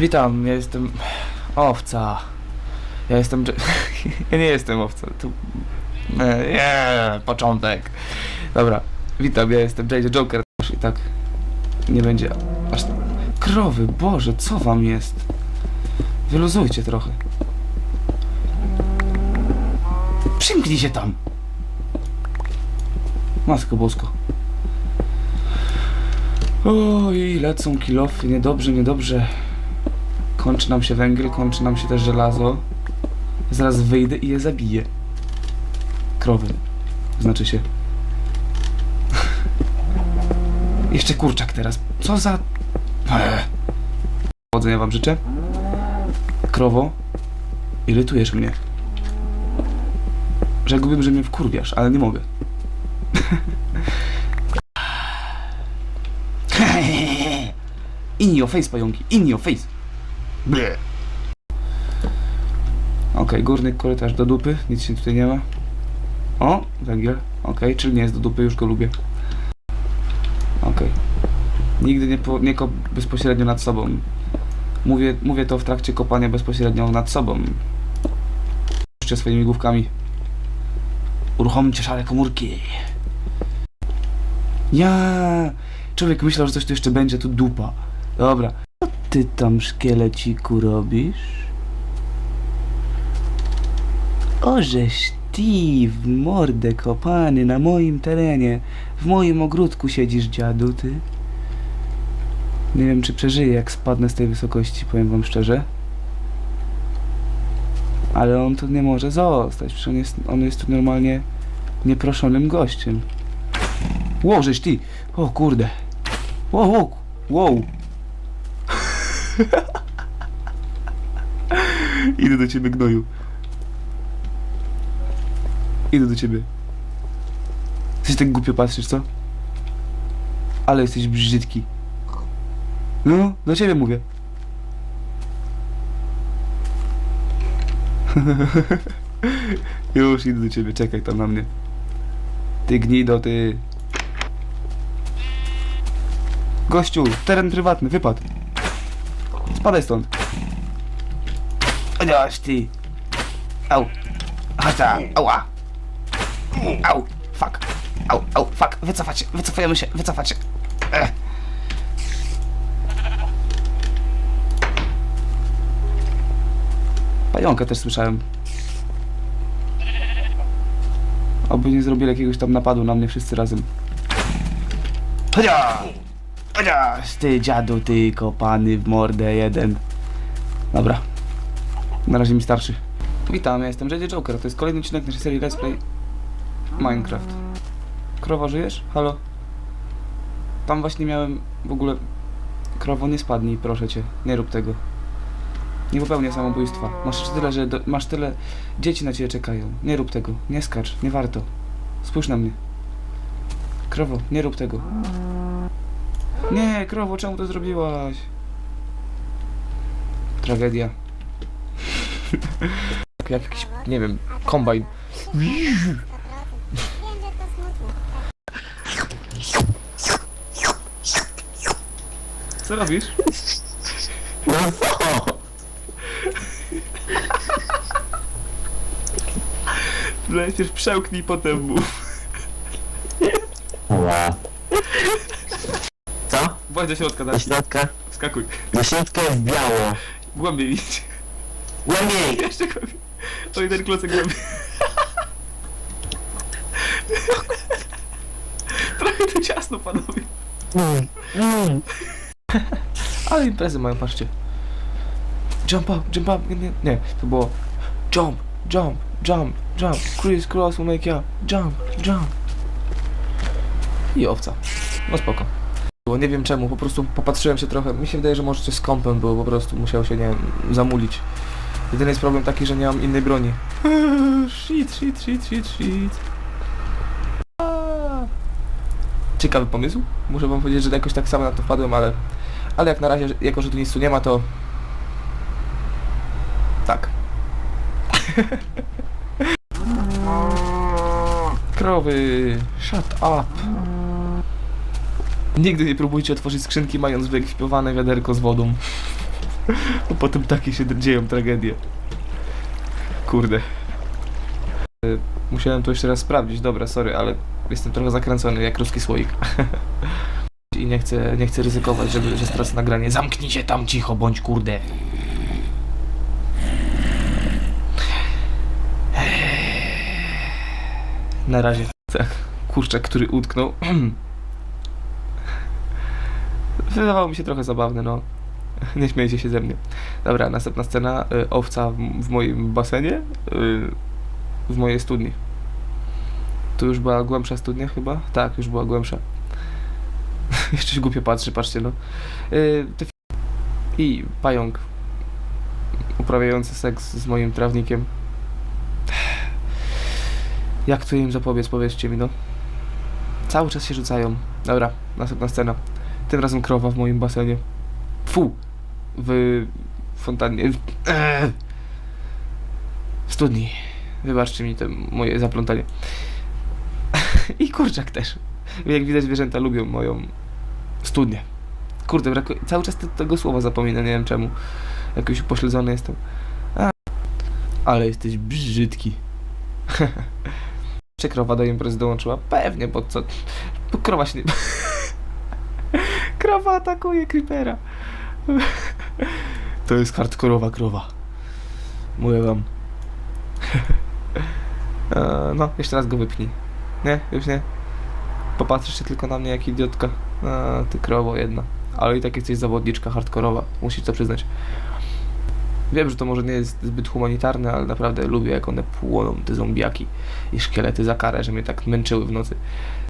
Witam, ja jestem... Owca. Ja jestem... Ja nie jestem owca, tu... Nie, początek. Dobra, witam, ja jestem JJ Joker. I tak nie będzie aż... Krowy, Boże, co wam jest? Wyluzujcie trochę. Przymknij się tam! Matko bosko. Oj, lecą kilofy, niedobrze, niedobrze. Kończy nam się węgiel, kończy nam się też żelazo. Zaraz wyjdę i je zabiję. Krowy. Znaczy się. Jeszcze kurczak teraz. Co za... Ech. Powodzenia wam życzę. Krowo, irytujesz mnie. Rzekłbym, że mnie wkurwiasz, ale nie mogę. In your face, pająki. In your face. Ble. Okej, górny korytarz do dupy. Nic się tutaj nie ma. O, węgiel. Okej, czyli nie jest do dupy, już go lubię. Okej. Nigdy nie, po, nie kop bezpośrednio nad sobą. Mówię, mówię to w trakcie kopania bezpośrednio nad sobą. Jeszcze swoimi główkami. Uruchomcie szare komórki. Ja. Człowiek myślał, że coś tu jeszcze będzie, tu dupa. Dobra. Ty tam, szkieleciku, robisz? Ożeś ty w mordę kopany na moim terenie. W moim ogródku siedzisz, dziadu, ty. Nie wiem, czy przeżyję, jak spadnę z tej wysokości, powiem wam szczerze. Ale on tu nie może zostać, przecież on jest, on jest tu normalnie nieproszonym gościem. Ło, żeś ty! O kurde! Wow, wow, wow! Idę do ciebie, gnoju. Idę do ciebie. Jesteś tak głupio patrzysz, co? Ale jesteś brzydki. No, do ciebie mówię. Już idę do ciebie, czekaj tam na mnie. Ty gnido, ty. Gościu, teren prywatny, wypad. Spadaj stąd. Chodź ty. Au. Chodź, ała. Au, fuck. Au, au, fuck. Wycofać się, wycofujemy się, wycofać się. Ech. Pająka też słyszałem. Oby nie zrobili jakiegoś tam napadu na mnie wszyscy razem. Chodzia! Chociaż ty dziadu, ty kopany w mordę jeden. Dobra. Na razie mi starszy. Witam, ja jestem JJ Joker. To jest kolejny odcinek naszej serii Let's Play Minecraft. Krowo, żyjesz? Halo? Tam właśnie miałem w ogóle... Krowo, nie spadnij, proszę cię. Nie rób tego. Nie popełniaj samobójstwa. Masz tyle, że do... masz tyle... Dzieci na ciebie czekają. Nie rób tego. Nie skacz. Nie warto. Spójrz na mnie. Krowo, nie rób tego. Nie, krowo, czemu to zrobiłaś? Tragedia. jak jakiś, nie wiem, kombajn. Co robisz? No co? Najpierw przełknij, potem mów. Bądź do środka, Do środka? Skakuj. Do środka jest biało. Głębiej idź. Głębiej! Jeszcze głębiej. O, jeden klocek głębiej. Trochę tu ciasno, panowie. Mm, mm. Ale imprezy mają, patrzcie. Jump up, jump up. Nie, nie, nie. to było jump, jump, jump, jump. Chris Cross will make you jump, jump. I owca. No spoko. Było, nie wiem czemu, po prostu popatrzyłem się trochę. Mi się wydaje, że może coś z kąpem było, po prostu musiał się, nie wiem, zamulić. Jedyny jest problem taki, że nie mam innej broni. Shit, shit, shit, shit, shit. Ciekawy pomysł. Muszę wam powiedzieć, że jakoś tak samo na to wpadłem, ale... Ale jak na razie, jako że tu nic tu nie ma, to... Tak. Krowy. Shut up. Nigdy nie próbujcie otworzyć skrzynki mając wyekwipowane wiaderko z wodą. Bo potem takie się dzieją tragedie. Kurde. Y, Musiałem to jeszcze raz sprawdzić, dobra, sorry, ale jestem trochę zakręcony jak ruski słoik. I nie chcę, nie chcę ryzykować, żeby, że stracę nagranie. Zamknij się tam cicho, bądź kurde. Na razie. Tak, kurczak, który utknął. Wydawało mi się trochę zabawne, no. Nie śmiejcie się ze mnie. Dobra, następna scena. Y, owca w, moim basenie. Y, w mojej studni. Tu już była głębsza studnia chyba? Tak, już była głębsza. Jeszcze się głupio patrzy, patrzcie no. Y, I pająk uprawiający seks z moim trawnikiem. Jak tu im zapobiec, powiedzcie mi, no. Cały czas się rzucają. Dobra, następna scena. Tym razem krowa w moim basenie. Fu! W fontannie. w- Eee. Studni. Wybaczcie mi to moje zaplątanie. I kurczak też. Jak widać, zwierzęta lubią moją studnię. Kurde, brakuje. Cały czas te, tego słowa zapominam, nie wiem czemu. Jakoś upośledzony jestem. A. Ale jesteś brzydki. Czy krowa do imprezy dołączyła? Pewnie, bo co? Bo krowa się nie... krowa atakuje creepera. To jest hardkorowa krowa. Mówię wam. E, no, jeszcze raz go wypnij. Nie? Już nie? Popatrzysz się tylko na mnie jak idiotka. A, ty krowo jedna. Ale i tak jesteś zawodniczka hardkorowa. Musisz to przyznać. Wiem, że to może nie jest zbyt humanitarne, ale naprawdę lubię jak one płoną, te zombiaki i szkielety za karę, że mnie tak męczyły w nocy.